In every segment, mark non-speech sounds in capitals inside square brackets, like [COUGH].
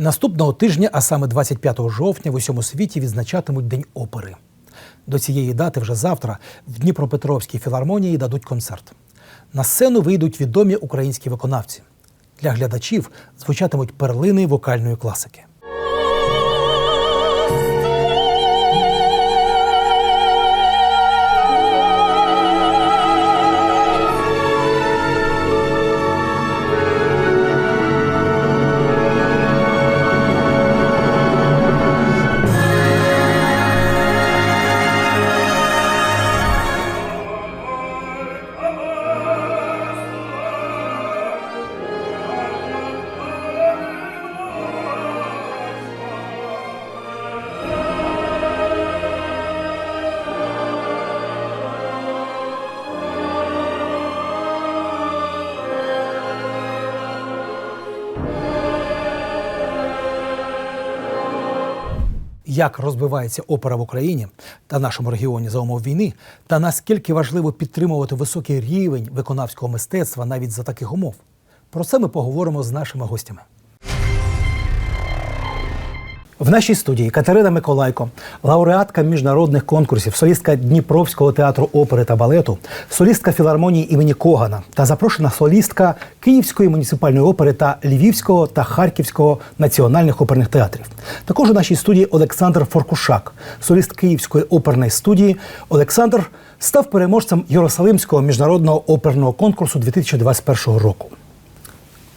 Наступного тижня, а саме 25 жовтня, в усьому світі відзначатимуть День опери. До цієї дати вже завтра в Дніпропетровській філармонії дадуть концерт. На сцену вийдуть відомі українські виконавці. Для глядачів звучатимуть перлини вокальної класики. Як розвивається опера в Україні та нашому регіоні за умов війни, та наскільки важливо підтримувати високий рівень виконавського мистецтва навіть за таких умов? Про це ми поговоримо з нашими гостями. В нашій студії Катерина Миколайко, лауреатка міжнародних конкурсів, солістка Дніпровського театру опери та балету, солістка філармонії імені Когана та запрошена солістка Київської муніципальної опери та Львівського та Харківського національних оперних театрів. Також у нашій студії Олександр Форкушак, соліст Київської оперної студії. Олександр став переможцем Єрусалимського міжнародного оперного конкурсу 2021 року.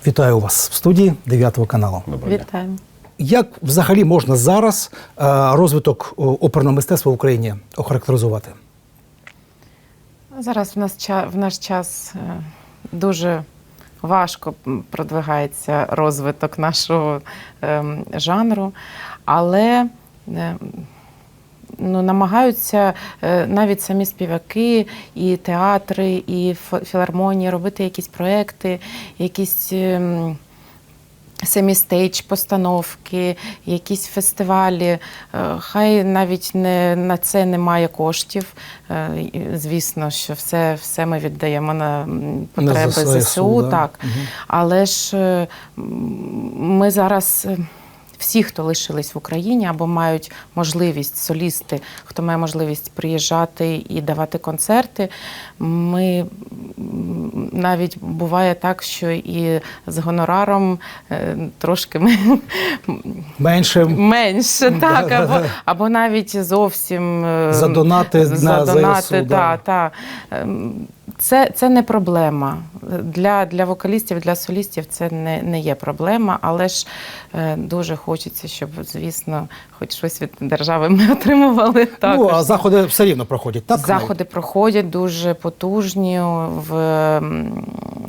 Вітаю вас в студії 9 каналу. Вітаємо. Як взагалі можна зараз е, розвиток о, оперного мистецтва в Україні охарактеризувати? Зараз в нас в наш час е, дуже важко продвигається розвиток нашого ем, жанру, але е, ну, намагаються е, навіть самі співаки, і театри, і філармонії робити якісь проекти, якісь. Ем, семістейдж постановки, якісь фестивалі. Е, Хай навіть не на це немає коштів. Е, Звісно, що все, все ми віддаємо на потреби ЗСУ, ЗСУ, да. так. Але ж е, ми зараз. Всі, хто лишились в Україні або мають можливість солісти, хто має можливість приїжджати і давати концерти. Ми навіть буває так, що і з гонораром е, трошки Менше менше, [LAUGHS] так, або, або навіть зовсім задонати, Задонати на ЗСУ, та, да. та, та. Ем, Це, це не проблема. Для, для вокалістів, для солістів це не, не є проблема, але ж е, дуже хочеться, щоб, звісно, хоч щось від держави ми [LAUGHS] отримували. Також. ну а заходи все рівно проходять. Так Заходи проходять дуже потужні в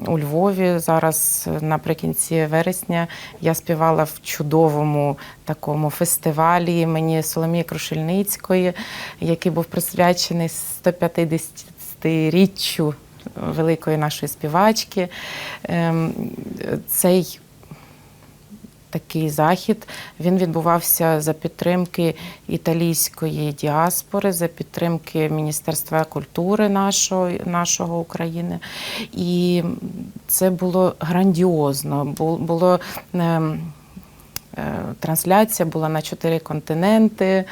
у Львові. Зараз наприкінці вересня я співала в чудовому такому фестивалі імені Соломії Крушельницької, який був присвячений 150-річчю великої нашої співачки. Ем, Цей такий захід. Він відбувався за підтримки італійської діаспори, за підтримки Міністерства культури нашого, нашого України. І це було грандіозно. Бу- Було. ем, е, Трансляція була на чотири континенти,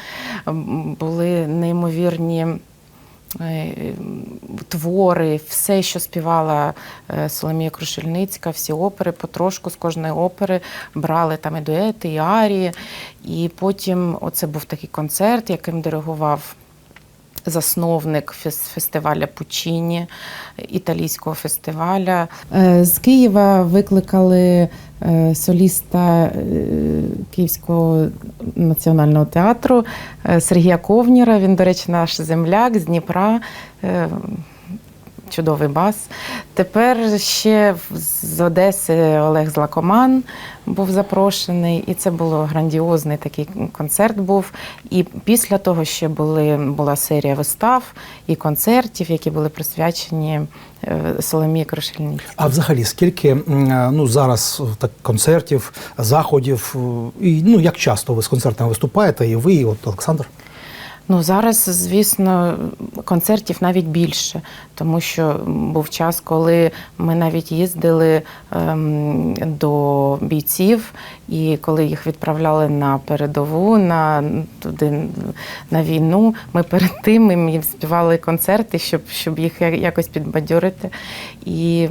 були неймовірні твори, все, що співала е, Соломія Крушельницька, всі опери, потрошку з кожної опери брали там і дуети, і арії. І потім оце був такий концерт, яким диригував. Засновник фес- фестиваля Пучіні, італійського фестиваля. Е, З Києва викликали е, соліста е, Київського національного театру Сергія Ковніра. Він, до речі, наш земляк з Дніпра. Е, Чудовий бас. Тепер ще з Одеси Олег Злакоман був запрошений, і це було грандіозний такий концерт був. І після того ще були, була серія вистав і концертів, які були присвячені е, Соломії Крушельниці. А взагалі, скільки е, ну зараз так концертів, заходів, е, і ну як часто ви з концертами виступаєте, і ви, і от Олександр? Ну зараз, звісно, концертів навіть більше, тому що був час, коли ми навіть їздили ем, до бійців, і коли їх відправляли на передову, на туди на війну. Ми перед тим їм співали концерти, щоб, щоб їх якось підбадьорити. І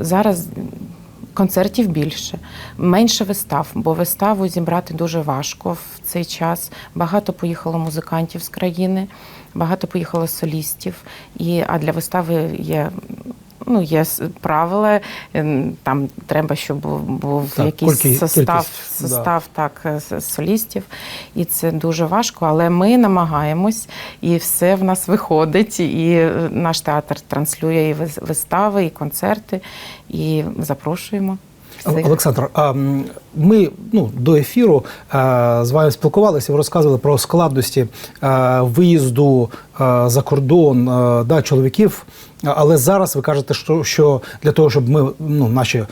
зараз. Концертів більше, менше вистав, бо виставу зібрати дуже важко в цей час. Багато поїхало музикантів з країни, багато поїхало солістів. І, а для вистави є. Ну, є правила, ем, там треба, щоб був, Так, якийсь кількі- состав, кількість, да. состав так, е, солістів, і це дуже важко, але ми намагаємось, і все в нас виходить. І е, наш театр транслює і вис- вистави, і концерти, і запрошуємо. Всіх. Олександр, ми ну, до ефіру з вами спілкувалися, ви розказували про складності виїзду за кордон да, чоловіків. Але зараз ви кажете, що, що для того, щоб ми, ну, наші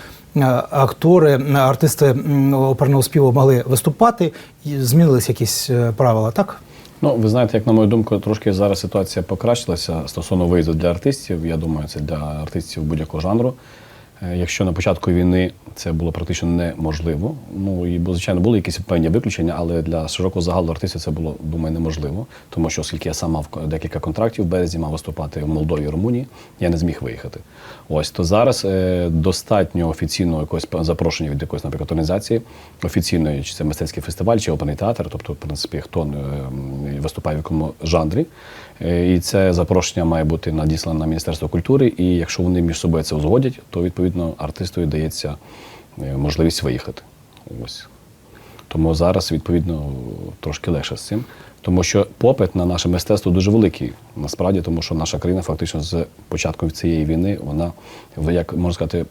актори, артисти оперного співу могли виступати, і змінились якісь е, правила, так? Ну, ви знаєте, як на мою думку, трошки зараз ситуація покращилася стосовно виїзду для артистів. Я думаю, це для артистів будь-якого жанру. Е, Якщо на початку війни це було практично неможливо, ну і звичайно були якісь певні виключення, але для широкого загалу артистів це було, думаю, неможливо. Тому що, оскільки я сам мав декілька контрактів в березні, мав виступати в Молдові і Румунії, я не зміг виїхати. Ось то зараз е, достатньо офіційного якогось запрошення від якоїсь, наприклад, організації офіційної, чи це мистецький фестиваль, чи оперний театр, тобто, в принципі, хто е, виступає в якому жанрі. Е, І це запрошення має бути надіслане на Міністерство культури. І якщо вони між собою це узгодять, то відповідно артисту дається е, можливість виїхати. Ось. Тому зараз, відповідно, трошки легше з цим. Тому що попит на наше мистецтво дуже великий. Насправді, тому що наша країна фактично з початком цієї війни, вона, як можна сказати,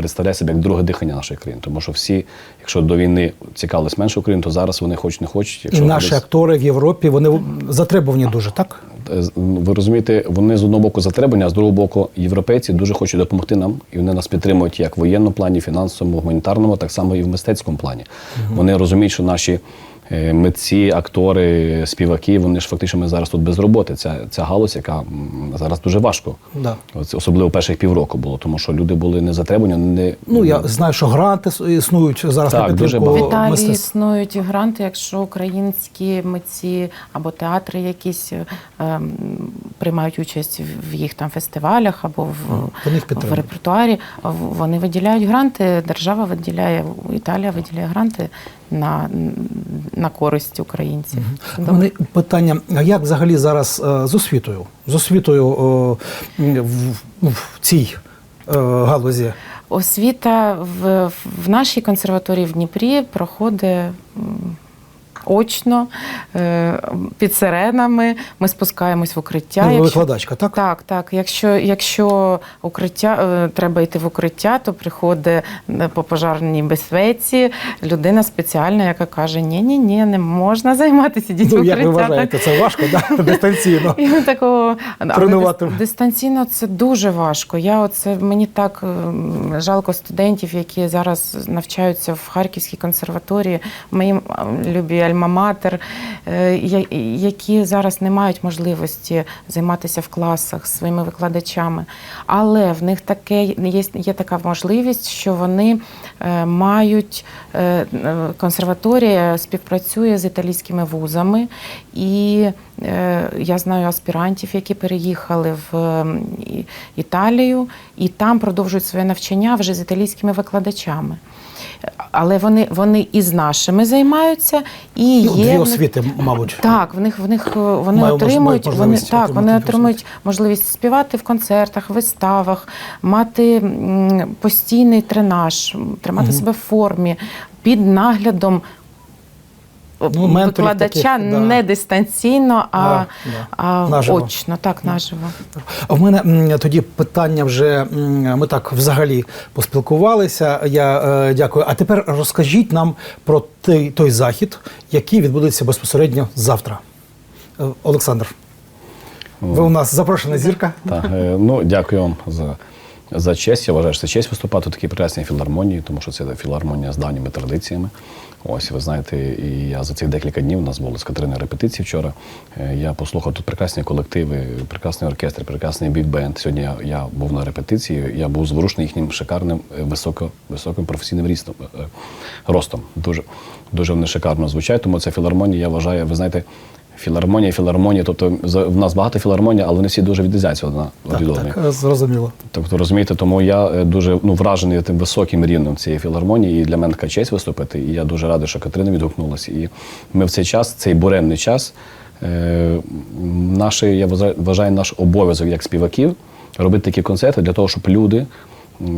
представляє себе як друге дихання нашої країни. Тому що всі, якщо до війни цікавились менше України, то зараз вони хоч не хочуть. І наші десь- актори в Європі вони затребувані дуже, так? Е, ви розумієте, вони з одного боку затребані, а з другого боку, європейці дуже хочуть допомогти нам, і вони нас підтримують як в воєнному плані, фінансовому, гуманітарному, так само і в мистецькому плані. Вони розуміють, що наші митці, актори, співаки, вони ж фактично ми зараз тут без роботи. Ця, ця галузь, яка зараз дуже важко. Да. Особливо перших півроку було, тому що люди були не затребувані, не Ну, я знаю, що гранти існують зараз Так, на дуже багато. В Італії існують гранти, якщо українські митці або театри якісь ем, приймають участь в їх там фестивалях або в, вони їх в репертуарі, вони виділяють гранти. Держава виділяє, Італія виділяє гранти на, на користь українців. Угу. У мене питання: а як взагалі зараз е, з освітою? З освітою е, в, в цій е, галузі? Освіта в, в нашій консерваторії в Дніпрі проходить очно, е, під сиренами. Ми спускаємось в укриття. Ну, Якщо- викладачка, так? Так, так. Якщо, якщо укриття е, треба йти в укриття, то приходить е, по пожарній безпеці людина спеціальна, яка каже: ні, ні, ні, не можна займатися дітьми Ну, як ви вважаєте, це важко, да? [LAUGHS] дистанційно? І ми такого Тренувати. дис- дистанційно це дуже важко. Я оце мені так жалко студентів, які зараз навчаються в Харківській консерваторії, моїм любі Альма-Матер, е, які зараз не мають можливості займатися в класах своїми викладачами. Але в них таке є, є така можливість, що вони е, мають е, консерваторія співпрацює з італійськими вузами, і я знаю аспірантів, які переїхали в Італію, і там продовжують своє навчання вже з італійськими викладачами. Але вони, вони і з нашими займаються, і Ну, є дві освіти, мабуть. так, в них в них е, вони Маю- отримують вони так, вони отримують можливість співати в концертах, виставах, мати постійний тренаж, тримати тримати себе в формі під наглядом. Ну, викладача таких, да. не дистанційно, а, Да, да. а Наживо. очно, так, наживо. А в мене тоді питання вже ми так взагалі поспілкувалися. Я е, дякую. А тепер розкажіть нам про той, той захід, який відбудеться безпосередньо завтра. Е, Олександр, ви у нас запрошена зірка. Так, е, ну дякую вам за за честь. Я вважаю, що це честь виступати у такій прекрасній філармонії, тому що це філармонія з давніми традиціями. Ось ви знаєте, і я за цих декілька днів у нас були з Катериною репетиції вчора. Е, Я послухав тут прекрасні колективи, прекрасний оркестр, прекрасний бік-бенд. Сьогодні я, я був на репетиції. Я був зворушений їхнім шикарним е, високо, високим професійним рістом, е, ростом. Дуже, дуже вони шикарно звучать. Тому це філармонія, я вважаю, ви знаєте. Філармонія, філармонія, тобто в нас багато філармоній, але вони всі дуже відрізняються одна від одної. так, зрозуміло. Тобто, розумієте, тому я е, дуже ну, вражений тим високим рівнем цієї філармонії, і для мене така честь виступити. І я дуже радий, що Катерина відгукнулася. І ми в цей час, цей буремний час, е, наші, я вважаю- вважаю, наш обов'язок як співаків робити такі концерти для того, щоб люди,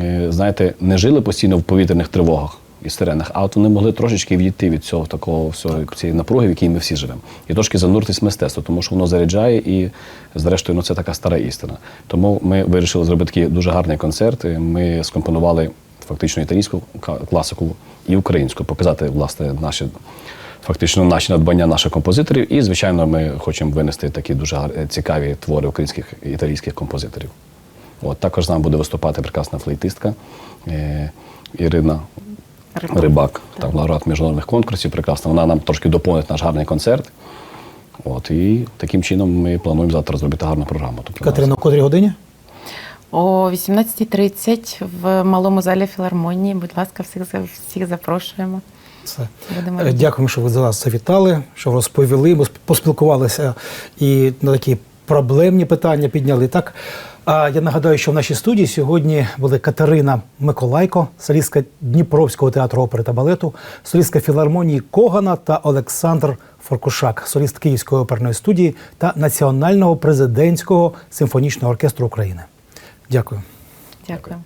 е, знаєте, не жили постійно в повітряних тривогах. І сиренах, а от вони могли трошечки відійти від цього такого всього цієї напруги, в якій ми всі живемо, і трошки зануритись в мистецтво, тому що воно заряджає і, зрештою, ну це така стара істина. Тому ми вирішили зробити такий дуже гарний концерт. Ми скомпонували фактично італійську класику і українську, показати власне наші. Фактично наші надбання наших композиторів, і звичайно, ми хочемо винести такі дуже цікаві твори українських і італійських композиторів. От також з нами буде виступати прекрасна флейтистка е, Ірина Рибак. Рибак, так, лауреат міжнародних конкурсів. Прекрасно. Вона нам трошки доповнить наш гарний концерт. От, і таким чином ми плануємо завтра зробити гарну програму. Тобто, Катерина, о котрій годині? О 18.30 в малому залі філармонії. Будь ласка, всіх всіх запрошуємо. Все. Будемо Е. Дякуємо, що ви до нас завітали, що розповіли. Ми поспілкувалися і на такі проблемні питання підняли. Так, а я нагадаю, що в нашій студії сьогодні були Катерина Миколайко, солістка Дніпровського театру опери та балету, солістка філармонії Когана та Олександр Форкушак, соліст Київської оперної студії та Національного президентського симфонічного оркестру України. Дякую. Дякую.